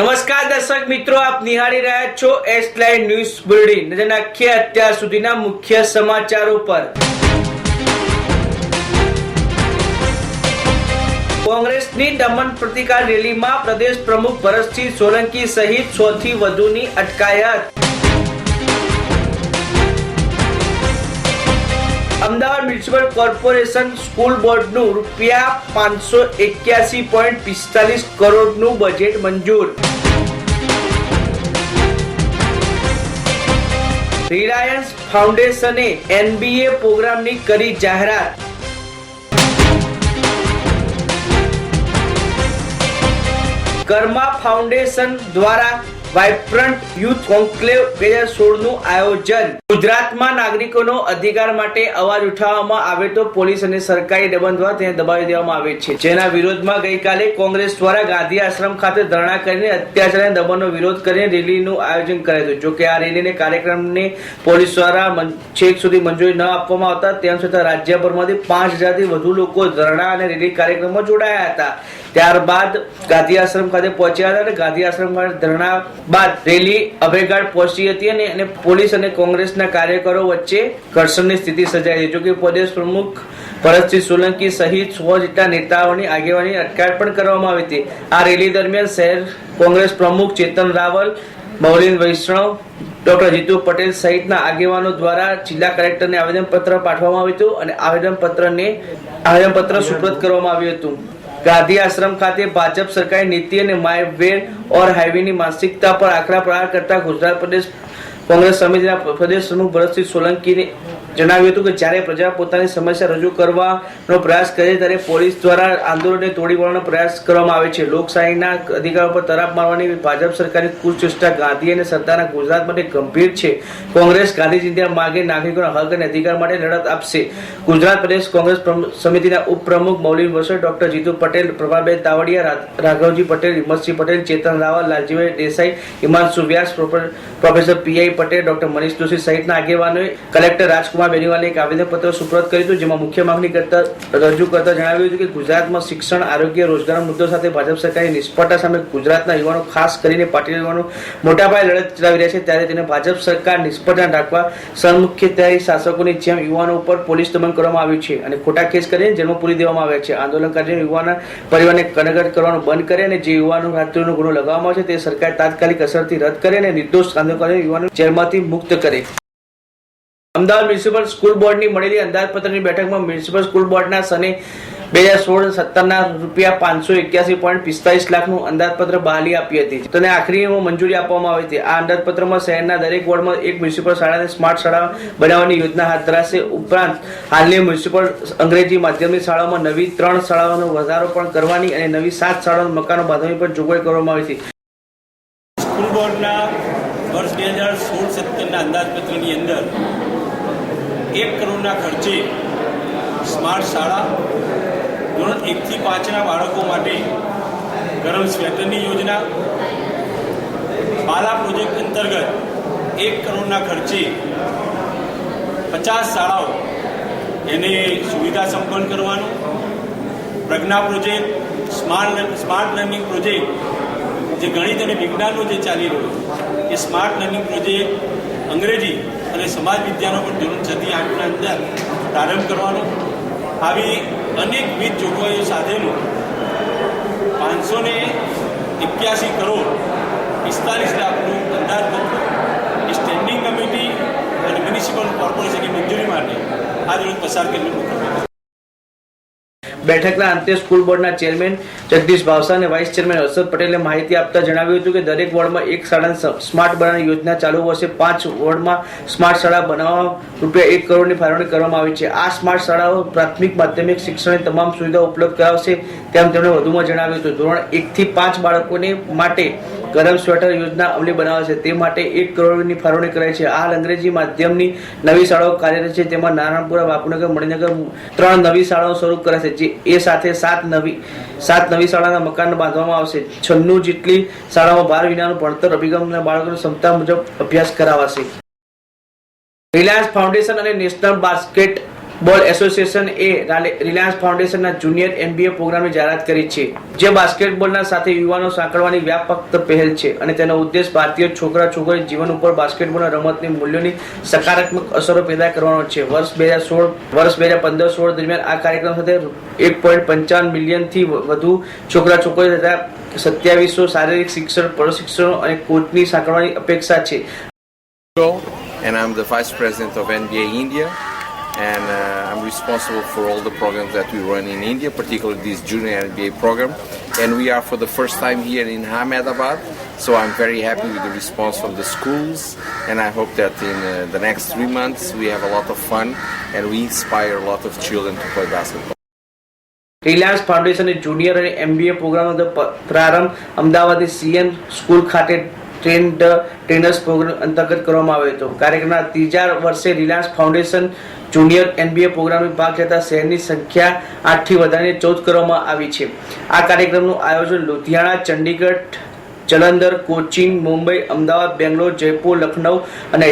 નમસ્કાર દર્શક મિત્રો, આપ નિહાળી રહ્યા છો એસ લાઈવ ન્યૂઝ બુલેટિન નજર નાખીએ અત્યાર સુધીના મુખ્ય સમાચારો પર. કોંગ્રેસની દમન પ્રતિકાર રેલીમાં પ્રદેશ પ્રમુખ ભરતસિંહ સોલંકી સહિત સો વધુની અટકાયત. અમદાવાદ મ્યુનિસિપલ કોર્પોરેશન સ્કૂલ બોર્ડનું રૂપિયા પાંચસો એક્યાસી પોઈન્ટ પિસ્તાલીસ કરોડનું બજેટ મંજૂર. રિલાયન્સ ફાઉન્ડેશને એનબીએ પ્રોગ્રામની કરી જાહેરાત. કર્મા ફાઉન્ડેશન દ્વારા વાઇબ્રન્ટ યુથ કોન્ક્લેવ બે હજાર સોળનું આયોજન. ગુજરાતમાં નાગરિકોનો અધિકાર માટે અવાજ ઉઠાવવામાં આવે તો પોલીસ અને સરકારી દમન દ્વારા તેને દબાવી દેવામાં આવે છે. જેના વિરોધમાં ગઈકાલે કોંગ્રેસ દ્વારા ગાંધી આશ્રમ ખાતે ધરણા કરીને અત્યાચાર અને દમનનો વિરોધ કરીને રેલીનું આયોજન કરાયું હતું. જોકે આ રેલીને કાર્યક્રમને પોલીસ દ્વારા છેક સુધી મંજૂરી ન આપવામાં આવતા તેમ છતાં રાજ્યભરમાંથી પાંચ હજારથી વધુ લોકો ધરણા અને રેલી કાર્યક્રમમાં જોડાયા હતા. ત્યારબાદ ગાંધી આશ્રમ ખાતે પહોંચ્યા હતા અને ગાંધી આશ્રમ ખાતે ધરણા બાદ રેલી અભયઘાટ પહોંચી હતી અને અને પોલીસ અને કોંગ્રેસના કાર્યકરો વચ્ચે ઘર્ષણની સ્થિતિ સર્જાઈ હતી. જોકે પ્રદેશ પ્રમુખ ભરતસિંહ સોલંકી સહિત સો જેટલા નેતાઓની આગેવાની અટકાયત પણ કરવામાં આવી હતી. આ રેલી દરમિયાન શહેર કોંગ્રેસ પ્રમુખ ચેતન રાવલ મૌલિન વૈષ્ણવ, ડોક્ટર જીતુ પટેલ સહિતના આગેવાનો દ્વારા જિલ્લા કલેક્ટરને આવેદનપત્ર પાઠવવામાં આવ્યું હતું અને આવેદનપત્રને આવેદનપત્ર સુપ્રત કરવામાં આવ્યું હતું. ગાંધી આશ્રમ ખાતે ભાજપ સરકારે નીતિ અને માય વેર ઓર હાઈવેની માનસિકતા પર આકરા પ્રહાર કરતા ગુજરાત પ્રદેશ કોંગ્રેસ સમિતિના પ્રદેશ પ્રમુખ ભરતસિંહ સોલંકીને જણાવ્યું હતું કે જ્યારે પ્રજા પોતાની સમસ્યા રજૂ કરવાનો પ્રયાસ કરે ત્યારે પોલીસ દ્વારા આંદોલનને તોડી પાડવાનો પ્રયાસ કરવામાં આવે છે. લોકશાહીના અધિકારો પર તરાપ મારવાની ભાજપ સરકારની કુચેષ્ટા ગાંધી અને સરદારના ગુજરાત માટે ગંભીર છે. કોંગ્રેસ ગાંધી માગે નાગરિકોના હક અને અધિકાર માટે લડત આપશે. ગુજરાત પ્રદેશ કોંગ્રેસ સમિતિના ઉપપ્રમુખ Maulin Vasar, doctor Jitu Patel, Prabhaben Tavadiya Raghavji Patel, Himmatsinh Patel, Chetan Raval, Lalajibhai Desai, Himanshu Vyas, prof- professor P I Patel, doctor Manish Joshi સહિતના આગેવાનોએ કલેક્ટર રાજકુમાર બેનીવાલને એક આવેદનપત્ર સુપ્રત કર્યું હતું, જેમાં મુખ્ય માંગણી કરતા, રજૂ કરતા જણાવ્યું હતું કે ગુજરાતમાં શિક્ષણ, આરોગ્ય, રોજગારના મુદ્દો સાથે ભાજપ સરકારની નિષ્ફળતા સામે ગુજરાતના યુવાનો, ખાસ કરીને પાટીલ યુવાનો મોટા પાયે લડત ચલાવી રહ્યા છે, ત્યારે તેને ભાજપ સરકાર નિષ્ફળતા રાખવા સન્મુખ્યતારી શાસકોની જેમ યુવાનો ઉપર પોલીસ દમન કરવામાં આવ્યું છે અને ખોટા કેસ કરીને જેલમાં પૂરી દેવામાં આવ્યા છે. આંદોલનકારીઓ યુવાના પરિવારને કનગટ કરવાનું બંધ કરે અને જે યુવાનો રાત્રિનો ગુનો લગાવવામાં આવે છે, તે સરકાર તાત્કાલિક અસરથી રદ કરે અને નિર્દોષ આંદોલનકારીઓ યુવાનો જેલમાંથી મુક્ત કરે. અમદાવાદ મ્યુનિસિપલ સ્કૂલ બોર્ડની મળેલી અંદાજપત્રની બેઠકમાં મ્યુનિસિપલ સ્કૂલ બોર્ડના સને બે હજાર સોળ સત્તરના રૂપિયા પાંચસો એક્યાસી પોઈન્ટ પિસ્તાલીસ લાખનું અંદાજપત્ર બહાલી આપી હતી. તેને આખરીમાં મંજૂરી આપવામાં આવી હતી. આ અંદાજપત્રમાં શહેરના દરેક વોર્ડમાં એક મ્યુનિસિપલ શાળાને સ્માર્ટ શાળા બનાવવાની યોજના હાથ ધરાશે. ઉપરાંત, હાલની મ્યુનિસિપલ અંગ્રેજી માધ્યમની શાળાઓમાં નવી ત્રણ શાળાઓનો વધારો પણ કરવાની અને નવી સાત શાળાઓના મકાનો બાંધવાની પણ જોગવાઈ કરવામાં આવી હતી. સ્કૂલ બોર્ડના વર્ષ બે હજાર સોળ સત્તરના અંદાજપત્રની અંદર એક કરોડના ખર્ચે સ્માર્ટ શાળા, ધોરણ એકથી પાંચના બાળકો માટે ગરમ સ્વેટરની યોજના, બાલા પ્રોજેક્ટ અંતર્ગત એક કરોડના ખર્ચે પચાસ શાળાઓ એને સુવિધા સંપન્ન કરવાનું, Pragya project, smart smart learning project, જે ગણિત અને વિજ્ઞાનનો જે ચાલી રહ્યો એ સ્માર્ટ લર્નિંગ પ્રોજેક્ટ અંગ્રેજી અને સમાજ વિદ્યાનો પણ ધોરણ છથી આઠના અંદર પ્રારંભ કરવાનો. આવી અનેકવિધ જોગવાઈઓ સાથેનું પાંચસો ને એક્યાસી કરોડ પિસ્તાલીસ લાખનું અંદાજપત્ર એ સ્ટેન્ડિંગ કમિટી અને મ્યુનિસિપલ કોર્પોરેશનની મંજૂરી માટે આજ રોજ પસાર કરીને મોકલવામાં બેઠકના અંતે સ્કૂલ બોર્ડના ચેરમેન જગદીશ ભાવસા અને વાઇસ ચેરમેન હર્ષદ પટેલે માહિતી આપતા જણાવ્યું હતું કે દરેક વોર્ડમાં એક શાળા સ્માર્ટ બનાવવાની યોજના ચાલુ વર્ષે પાંચ વોર્ડમાં સ્માર્ટ શાળા બનાવવા રૂપિયા એક કરોડની ફાળવણી કરવામાં આવી છે. આ સ્માર્ટ શાળાઓ પ્રાથમિક, માધ્યમિક શિક્ષણની તમામ સુવિધાઓ ઉપલબ્ધ કરાવશે તેમ તેમણે વધુમાં જણાવ્યું હતું. ધોરણ એક થી પાંચ બાળકોને માટે ગરમ સ્વેટર યોજના અમલી બનાવે છે. તે માટે એક કરોડની ફાળવણી કરાઈ છે. હાલ અંગ્રેજી માધ્યમની નવી શાળાઓ કાર્યરત છે. તેમાં નારાયણપુરા, બાપુનગર મણિનગર ત્રણ નવી શાળાઓ શરૂ કરાશે, જે એ સાથે સાત નવી સાત નવી શાળાના મકાન બાંધવામાં આવશે. છન્નું જેટલી શાળામાં બાર વિનાનું ભણતર અભિગમના બાળકોની ક્ષમતા મુજબ અભ્યાસ કરાવાશે. રિલાયન્સ ફાઉન્ડેશન અને નેશનલ બાસ્કેટ બોલ એસોસિએશન એ રિલાયન્સ ફાઉન્ડેશનના જુનિયર એમબીએ પ્રોગ્રામની જાહેરાત કરી છે, જે બાસ્કેટબોલના સાથે યુવાનો સાંકળવાની વ્યાપક પહેલ છે અને તેનો ઉદ્દેશ ભારતીય છોકરા છોકરી જીવન ઉપર બાસ્કેટબોલના રમતની મૂલ્યોની સકારાત્મક અસરો પેદા કરવાનો છે વર્ષ બે હજાર સોળ વર્ષ બે હજાર પંદર સોળ દરમિયાન આ કાર્યક્રમ સાથે એક પોઈન્ટ પંચાવન મિલિયનથી વધુ છોકરા છોકરીઓ તથા સત્યાવીસો શારીરિક શિક્ષણ, પ્રશિક્ષણ અને કોચની સાંકળવાની અપેક્ષા છે and I'm the vice president of NBA India. And uh, I'm responsible for all the programs that we run in India, particularly this junior NBA program. And we are for the first time here in Ahmedabad. So I'm very happy with the response from the schools. And I hope that in uh, the next three months we have a lot of fun and we inspire a lot of children to play basketball. Reliance ફાઉન્ડેશનની junior અને MBA પ્રોગ્રામનો પ- પ્રારંભ અમદાવાદની CN school ખાતે train trainers programme અંતર્ગત કરવામાં આવ્યો હતો. કાર્યક્રમના ત્રીજા વર્ષે રિલાયન્સ ફાઉન્ડેશન જુનિયર એનબીએ પ્રોગ્રામની ભાગ લેતા શહેરની સંખ્યા આઠથી વધારીને ચૌદ કરવામાં આવી છે. આ કાર્યક્રમનું આયોજન લુધિયાણા, ચંડીગઢ, જલંધર, કોચીન, મુંબઈ, અમદાવાદ, બેંગ્લોર, જયપુર, લખનઉ અને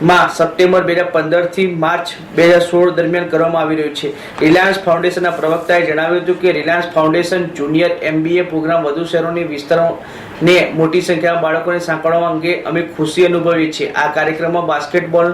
હૈદરાબાદમાં સપ્ટેમ્બર બે હજાર પંદરથી માર્ચ બે હજાર સોળ દરમિયાન કરવામાં આવી રહ્યું છે. રિલાયન્સ ફાઉન્ડેશનના પ્રવક્તાએ જણાવ્યું હતું કે Reliance foundation junior NBA programme વધુ શહેરોની વિસ્તારોને મોટી સંખ્યામાં બાળકોને સાંકળવા અંગે અમે ખુશી અનુભવીએ છીએ. આ કાર્યક્રમમાં બાસ્કેટબોલ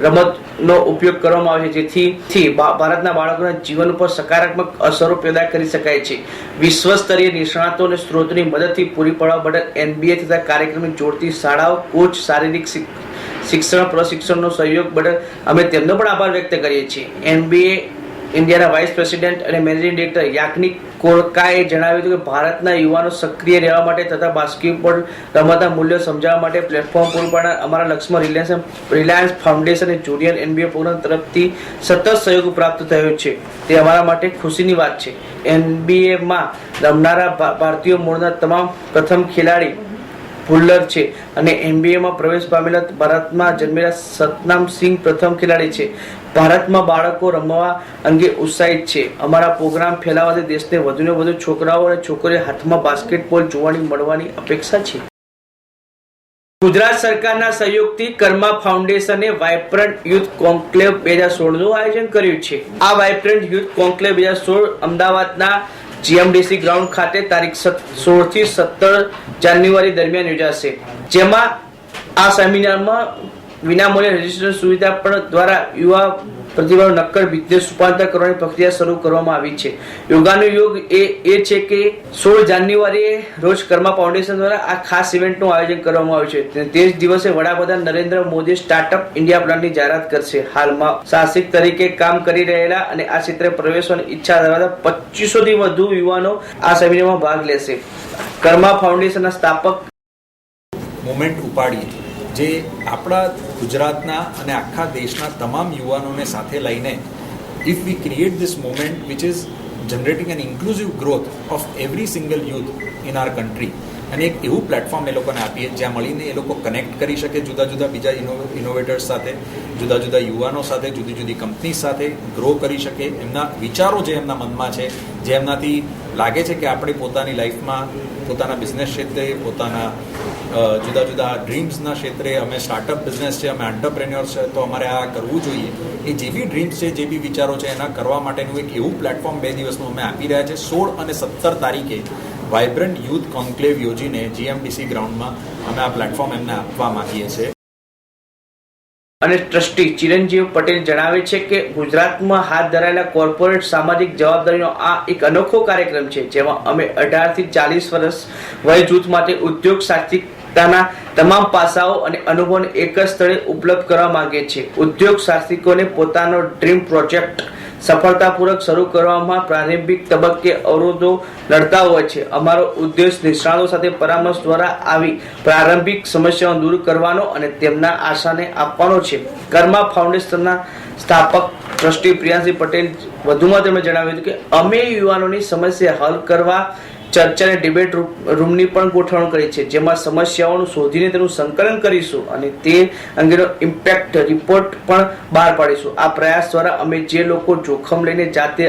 રમતનો ઉપયોગ કરવામાં આવે છે, જેથી ભારતના બાળકોના જીવન ઉપર સકારાત્મક અસરો પેદા કરી શકાય છે. વિશ્વ સ્તરીય નિષ્ણાતો અને સ્ત્રોતની મદદથી પૂરી પાડવા બદલ એનબીએ તથા કાર્યક્રમને જોડતી શાળાઓ, કોચ, શારીરિક શિક્ષણ, પ્રશિક્ષણનો સહયોગ બદલ અમે તેમનો પણ આભાર વ્યક્ત કરીએ છીએ. એનબીએ ઇન્ડિયાના વાઇસ પ્રેસિડેન્ટ અને મેનેજિંગ ડિરેક્ટર યાજ્ઞિક કોળકાએ જણાવ્યું હતું કે ભારતના યુવાનો સક્રિય રહેવા માટે તથા બાસ્કેટબોલ રમતના મૂલ્યો સમજાવવા માટે પ્લેટફોર્મ પૂરું પાડનાર અમારા લક્ષ્યમાં રિલાયન્સ રિલાયન્સ ફાઉન્ડેશન અને જુનિયર એનબીએ પ્રોગ્રામ તરફથી સતત સહયોગ પ્રાપ્ત થયો છે. તે અમારા માટે ખુશીની વાત છે. એનબીએમાં રમનારા ભારતીય મૂળના તમામ પ્રથમ ખેલાડી ભુલ્લર છે અને એનબીએમાં પ્રવેશ પામેલા ભારતમાં જન્મેલા સતનામ સિંહ પ્રથમ ખેલાડી છે. ભારતમાં બાળકો રમવા અંગે ઉત્સાહિત છે. અમારા પ્રોગ્રામ ફેલાવાથી દેશને વધુને વધુ છોકરાઓ અને છોકરીઓ હાથમાં બાસ્કેટબોલ જોવાની મળવાની અપેક્ષા છે. ગુજરાત સરકારના સહયોગથી કર્મા ફાઉન્ડેશને વાયબ્રન્ટ યુથ કોન્ક્લેવ બે હજાર સોળનું આયોજન કર્યું છે. આ વાયબ્રન્ટ યુથ કોન્ક્લેવ બે હજાર સોળ અમદાવાદના જીએમડીસી ગ્રાઉન્ડ ખાતે તારીખ સોળથી સત્તર જાન્યુઆરી દરમિયાન યોજાશે. જેમાં આ સેમિનારમાં વિનામૂલ્યે રજીસ્ટ્રેશન સુવિધા પણ દ્વારા યુવા પ્રતિભાનું નક્કર બિઝનેસ રૂપાંતર કરવાની પ્રક્રિયા શરૂ કરવામાં આવી છે. યોગાનો યોગ એ એ છે કે સોળ જાન્યુઆરીએ રોજ કર્મા ફાઉન્ડેશન દ્વારા આ ખાસ ઇવેન્ટનું આયોજન કરવામાં આવ્યું છે. તે જ દિવસે વડાપ્રધાન નરેન્દ્ર મોદી સ્ટાર્ટઅપ ઇન્ડિયા પ્લાનની જાહેરાત કરશે. હાલમાં સાહસિક તરીકે કામ કરી રહેલા અને આ ક્ષેત્રે પ્રવેશવાની ઈચ્છા ધરાવતા પચીસોથી વધુ યુવાનો આ સેમિનારમાં ભાગ લેશે. કર્મા ફાઉન્ડેશનના સ્થાપક મુમેન્ટ ઉપાડીએ જે આપણા ગુજરાતના અને આખા દેશના તમામ યુવાનોને સાથે લઈને if we create this moment which is generating an inclusive growth of every single youth in our country અને એક એવું પ્લેટફોર્મ એ લોકોને આપીએ જ્યાં મળીને એ લોકો કનેક્ટ કરી શકે જુદા જુદા બીજા ઇનોવેટર્સ સાથે, જુદા જુદા યુવાનો સાથે, જુદી જુદી કંપની સાથે ગ્રો કરી શકે. એમના વિચારો જે એમના મનમાં છે, જે એમનાથી લાગે છે કે આપણે પોતાની લાઈફમાં પોતાના બિઝનેસ ક્ષેત્રે, પોતાના જુદા જુદા ડ્રીમ્સના ક્ષેત્રે અમે સ્ટાર્ટઅપ બિઝનેસ છે, અમે એન્ટરપ્રેન્યોર્સ છે, તો અમારે આ કરવું જોઈએ. એ જે બી ડ્રીમ્સ છે, જે બી વિચારો છે, એના કરવા માટેનું એક એવું પ્લેટફોર્મ બે દિવસનું અમે આપી રહ્યા છે. સોળ અને સત્તર તારીખે વાઇબ્રન્ટ યુથ કોન્ક્લેવ યોજીને જીએમડીસી ગ્રાઉન્ડમાં અમે આ પ્લેટફોર્મ એમને આપવા માંગીએ છીએ. અને ટ્રસ્ટી ચિરંજીવ પટેલ જણાવે છે કે ગુજરાતમાં હાથ ધરાયેલા કોર્પોરેટ સામાજિક જવાબદારીનો આ એક અનોખો કાર્યક્રમ છે, જેમાં અમે અઢારથી ચાલીસ વર્ષ વય જૂથ માટે ઉદ્યોગ સાહસિકતાના તમામ પાસાઓ અને અનુભવને એક જ સ્થળે ઉપલબ્ધ કરવા માંગે છે. ઉદ્યોગ સાહસિકોને પોતાનો ડ્રીમ પ્રોજેક્ટ સફળતાપૂર્વક શરૂ કરવામાં પ્રારંભિક તબક્કે અવરોધો લડતા હોય છે. અમારો ઉદ્દેશ નિષ્ણાતો સાથે પરામર્શ દ્વારા આવી પ્રારંભિક સમસ્યાઓ દૂર કરવાનો અને તેમના આશાને આપવાનો છે. કર્મા ફાઉન્ડેશનના સ્થાપક ટ્રસ્ટી પ્રિયાંશી પટેલ વધુમાં તેમણે જણાવ્યું હતું કે, અમે યુવાનોની સમસ્યા હલ કરવા ચર્ચા અને ડિબેટ રૂમની પણ ગોઠવણ કરી છે. જેમાં સમસ્યાઓનું શોધીને તેનું સંકલન કરીશું અને તે અંગેનો ઇમ્પેક્ટ રિપોર્ટ પણ બહાર પાડીશું. આ પ્રયાસ દ્વારા અમે જે લોકો જોખમ લઈને જાતે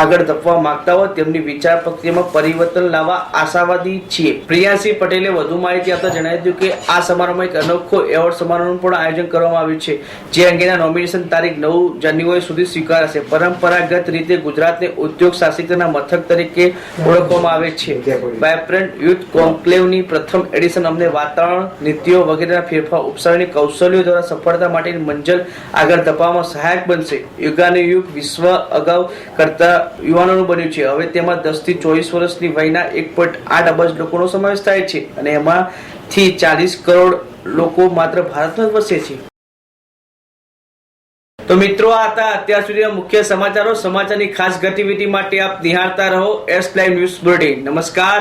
આગળ ધપવા માંગતા હોય તેમની વિચાર પ્રક્રિયામાં પરિવર્તન લાવવા આશાવાદી છીએ. પ્રિયાસિંહ પટેલે વધુ માહિતી આપતા જણાવ્યું કે આ સમારોહમાં એક અનોખો એવોર્ડ સમારોહનું પણ આયોજન કરવામાં આવ્યું છે, જે અંગેના નોમિનેશન તારીખ નવ જાન્યુઆરી સુધી સ્વીકારાશે. પરંપરાગત રીતે ગુજરાતને ઉદ્યોગ સાહસિકતાના મથક તરીકે ઓળખવામાં આવે છે. વાઇબ્રન્ટ યુથ કોન્ક્લેવની પ્રથમ એડિશન અમને વાતાવરણ, નીતિઓ વગેરેના ફેરફાર ઉપસાવીને કૌશલ્યો દ્વારા સફળતા માટેની મંજલ આગળ ધપાવવામાં સહાયક બનશે. યુગાનુયુગ વિશ્વ અગાઉ કરતા યુવાનોનું બન્યું છે. હવે તેમાં દસથી ચોવીસ વર્ષની વયના એક પોઈન્ટ આઠ અબજ લોકોનો સમાવેશ થાય છે અને એમાંથી ચાલીસ કરોડ લોકો માત્ર ભારતમાં જ વસે છે. તો મિત્રો, આ હતા અત્યાર સુધીના મુખ્ય સમાચારો. સમાચારની ખાસ ગતિવિધિ માટે આપ નિહાળતા રહો. એસ લાઈવ ન્યૂઝ બુલેટિન નમસ્કાર.